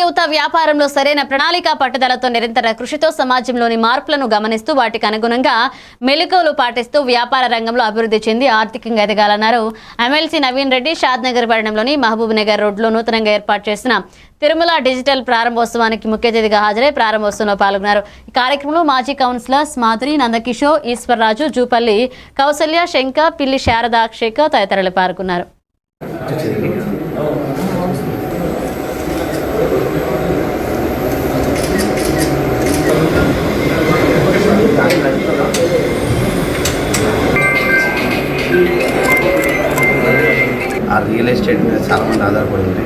యువత వ్యాపారంలో సరైన ప్రణాళిక పట్టుదలతో నిరంతర కృషితో సమాజంలోని మార్పులను గమనిస్తూ వాటికి అనుగుణంగా మెలకువలు పాటిస్తూ వ్యాపార రంగంలో అభివృద్ధి చెంది ఆర్థికంగా ఎదగాలన్నారు. ఎమ్మెల్సీ నవీన్ రెడ్డి షాద్ నగర్ పట్టణంలోని మహబూబ్ నగర్ రోడ్లో నూతనంగా ఏర్పాటు చేసిన తిరుమల డిజిటల్ ప్రారంభోత్సవానికి ముఖ్య అతిథిగా హాజరై ప్రారంభోత్సవంలో పాల్గొన్నారు. ఈ కార్యక్రమంలో మాజీ కౌన్సిలర్స్ మాధురి నందకిషోర్ ఈశ్వర్రాజు జూపల్లి కౌసల్య శంక పిల్లి శారదాక్షేక తదితరులు పాల్గొన్నారు. ఆ రియల్ ఎస్టేట్ మీద చాలామంది ఆధారపడి ఉంది.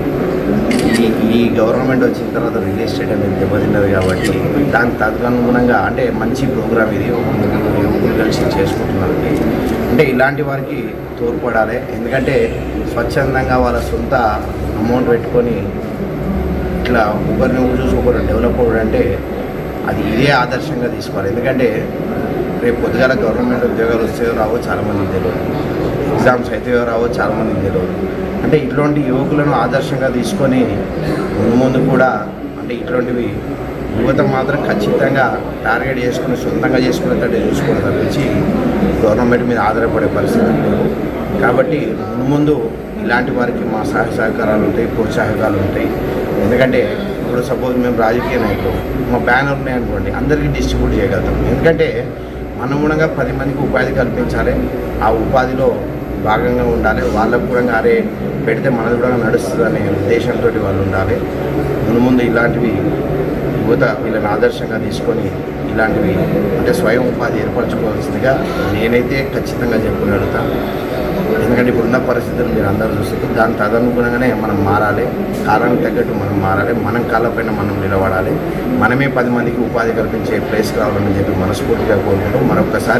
ఈ ఈ గవర్నమెంట్ వచ్చిన తర్వాత రియల్ ఎస్టేట్ అనేది దెబ్బతిన్నది కాబట్టి దానికి తదనుగుణంగా అంటే మంచి ప్రోగ్రామ్ ఇది యువకులు కలిసి చేసుకుంటున్నారు అంటే ఇలాంటి వారికి తోడ్పడాలి. ఎందుకంటే స్వచ్ఛందంగా వాళ్ళ సొంత అమౌంట్ పెట్టుకొని ఇట్లా ఒకరిని చూసి ఒకరు డెవలప్ అవ్వడం అంటే అది ఇదే ఆదర్శంగా తీసుకోవాలి. ఎందుకంటే రేపు పొద్దుగాల గవర్నమెంట్ ఉద్యోగాలు వస్తాయో రావో చాలామందికి తెలియదు ఎగ్జామ్స్ అవుతాయో రావో చాలామందికి తెలియదు అంటే ఇటువంటి యువకులను ఆదర్శంగా తీసుకొని ముందు ముందు కూడా అంటే ఇటువంటివి యువత మాత్రం ఖచ్చితంగా టార్గెట్ చేసుకుని సొంతంగా చేసుకునేటట్టు చూసుకోవడం తప్పించి గవర్నమెంట్ మీద ఆధారపడే పరిస్థితి కాబట్టి ముందు ముందు ఇలాంటి వారికి మా సహాయ సహకారాలు ఉంటాయి ప్రోత్సాహకాలు ఉంటాయి. ఎందుకంటే ఇప్పుడు సపోజ్ మేము రాజకీయ నాయకులు మా బ్యానర్ ఉన్నాయనుకోండి అందరికీ డిస్ట్రిబ్యూట్ చేయగలుగుతాం. ఎందుకంటే అనుగుణంగా పది మందికి ఉపాధి కల్పించాలి. ఆ ఉపాధిలో భాగంగా ఉండాలి. వాళ్ళకు కూడా అరే పెడితే మనది కూడా నడుస్తుంది అనే ఉద్దేశంతో వాళ్ళు ఉండాలి. ముందు ముందు ఇలాంటివి యువత వీళ్ళని ఆదర్శంగా తీసుకొని ఇలాంటివి అంటే స్వయం ఉపాధి ఏర్పరచుకోవాల్సిందిగా నేనైతే ఖచ్చితంగా చెప్పగలుగుతాను ఎందుకంటే ఇప్పుడున్న పరిస్థితులు మీరు అందరూ చూస్తారు దాని తదనుగుణంగానే మనం మారాలి. కాలానికి తగ్గట్టు మనం మారాలి. మనం కాళ్ళపైన మనం నిలబడాలి. మనమే పది మందికి ఉపాధి కల్పించే ప్లేస్ కావాలని చెప్పి మనస్ఫూర్తిగా కోరుకుంటూ మరొకసారి